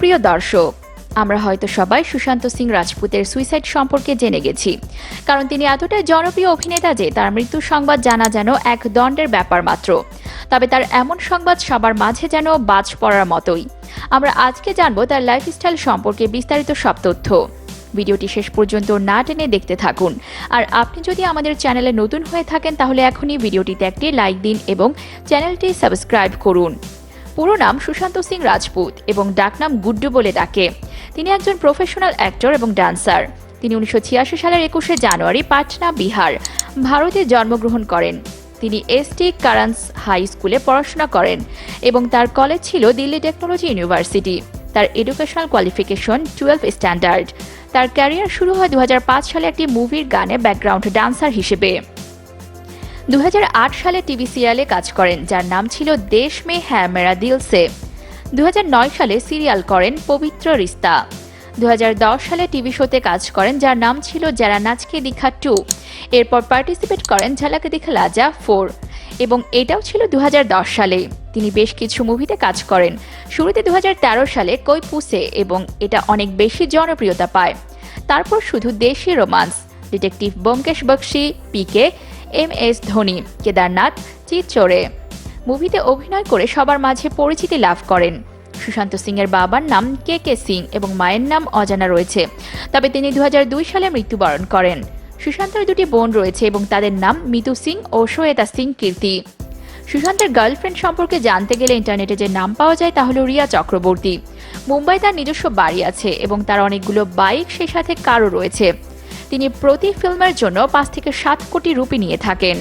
প্রিয় দর্শক। আমরা হয়তো সবাই সুশান্ত সিং রাজপুতের সুইসাইড সম্পর্কে জেনে গেছি। কারণ তিনি এতটাই জনপ্রিয় অভিনেতা যে তার মৃত্যু সংবাদ জানা যেন এক দণ্ডের ব্যাপার মাত্র। তবে তার এমন সংবাদ সবার মাঝে যেন বাজ পড়ার মতোই। আমরা আজকে জানব তার লাইফস্টাইল সম্পর্কে বিস্তারিত সব তথ্য। ভিডিওটি শেষ পর্যন্ত না টেনে দেখতে থাকুন। আর আপনি যদি আমাদের চ্যানেলে নতুন হয়ে থাকেন তাহলে এখনই ভিডিওটিতে একটি লাইক দিন এবং চ্যানেলটি সাবস্ক্রাইব করুন। পুরো নাম সুশান্ত সিং রাজপুত এবং ডাকনাম গুড্ডু বলে ডাকে। তিনি একজন প্রফেশনাল অ্যাক্টর এবং ডান্সার তিনি উনিশশো ছিয়াশি সালের একুশে জানুয়ারি পাটনা, বিহার, ভারতে জন্মগ্রহণ করেন। তিনি এসটি কারান্স হাই স্কুলে পড়াশোনা করেন এবং তার কলেজ ছিল দিল্লি টেকনোলজি ইউনিভার্সিটি। তার এডুকেশনাল কোয়ালিফিকেশন টুয়েলভ স্ট্যান্ডার্ড তার ক্যারিয়ার শুরু হয় দু হাজার পাঁচ সালে একটি মুভির গানে ব্যাকগ্রাউন্ড ডান্সার হিসেবে। দু হাজার আট সালে টিভি সিরিয়ালে কাজ করেন, যার নাম ছিল দেশ মে হ্যাঁ মেরা দিল সে। দুহাজার নয় সালে সিরিয়াল করেন পবিত্র রিস্তা। দু হাজার দশ সালে টিভি শোতে কাজ করেন, যার নাম ছিল যারা নাচকে দীঘা টু। এরপর পার্টিসিপেট করেন ঝালাকে দেখা লাজা ফোর। এবং এটাও ছিল দু হাজার দশ সালে। তিনি বেশ কিছু মুভিতে কাজ করেন। শুরুতে দু হাজার তেরো সালে কই পুসে এবং এটা অনেক বেশি জনপ্রিয়তা পায়। তারপর Shuddh Desi romance, detective Byomkesh Bakshy PK M S Dhoni, Kedarnath Chhichhore মুভিতে অভিনয় করে সবার মাঝে পরিচিতি লাভ করেন। সুশান্ত সিং এর বাবার নাম কে কে সিং এবং মায়ের নাম অজানা রয়েছে, তবে তিনি দু হাজার দুই সালে মৃত্যুবরণ করেন। সুশান্তের দুটি বোন রয়েছে এবং তাদের নাম মিতু সিং ও শ্বেতা সিং কীর্তি। সুশান্তের গার্লফ্রেন্ড সম্পর্কে জানতে গেলে ইন্টারনেটে যে নাম পাওয়া যায় তা হলো রিয়া চক্রবর্তী। মুম্বাই তার নিজস্ব বাড়ি আছে এবং তার অনেকগুলো বাইক সেই সাথে কারও রয়েছে। তিনি প্রতি ফিল্মের জন্য পাঁচ থেকে সাত কোটি রুপি নিয়ে থাকেন।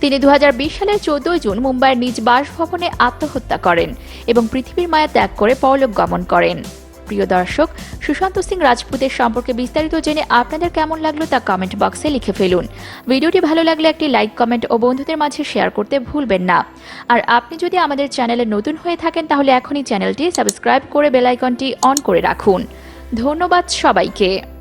তিনি দু হাজার বিশ সালের চোদ্দই জুন মুম্বাইয়ের নিজ বাসভবনে আত্মহত্যা করেন এবং পৃথিবীর মায়া ত্যাগ করে পরলোক গমন করেন। প্রিয় দর্শক, সুশান্ত সিং রাজপুতের সম্পর্কে বিস্তারিত জেনে আপনাদের কেমন লাগল তা কমেন্ট বক্সে লিখে ফেলুন। ভিডিওটি ভালো লাগলে একটি লাইক কমেন্ট ও বন্ধুদের মাঝে শেয়ার করতে ভুলবেন না। আর আপনি যদি আমাদের চ্যানেলে নতুন হয়ে থাকেন, তাহলে এখনই চ্যানেলটি সাবস্ক্রাইব করে বেলাইকনটি অন করে রাখুন। ধন্যবাদ সবাইকে।